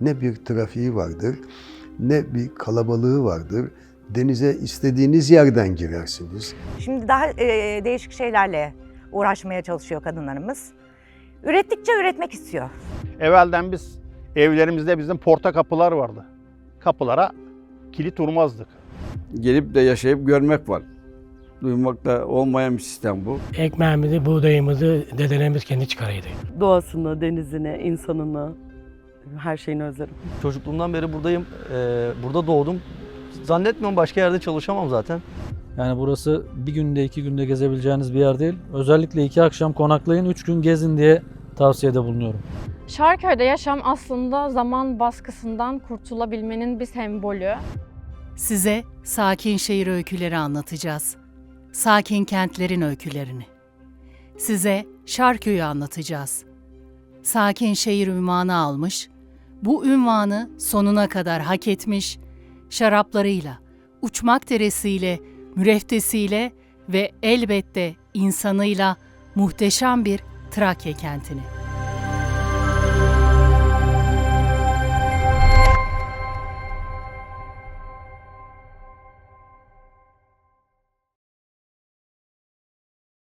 Ne bir trafiği vardır, ne bir kalabalığı vardır. Denize istediğiniz yerden girersiniz. Şimdi daha e, değişik şeylerle uğraşmaya çalışıyor kadınlarımız. Ürettikçe üretmek istiyor. Evvelden biz evlerimizde bizim porta kapılar vardı. Kapılara kilit vurmazdık. gelip de yaşayıp görmek var. Duymakta olmayan bir sistem bu. Ekmeğimizi, buğdayımızı dedelerimiz kendi çıkarıydı. Doğasını, denizini, insanını, her şeyini özlerim. Çocukluğumdan beri buradayım. Ee, burada doğdum. Zannetmiyorum başka yerde çalışamam zaten. Yani burası bir günde iki günde gezebileceğiniz bir yer değil. Özellikle iki akşam konaklayın, üç gün gezin diye tavsiyede bulunuyorum. Şarköy'de yaşam aslında zaman baskısından kurtulabilmenin bir sembolü. Size sakin şehir öyküleri anlatacağız. Sakin kentlerin öykülerini. Size Şarköy'ü anlatacağız. Sakin şehir ünvanı almış, bu ünvanı sonuna kadar hak etmiş, şaraplarıyla, uçmak deresiyle, müreftesiyle ve elbette insanıyla muhteşem bir Trakya kentini.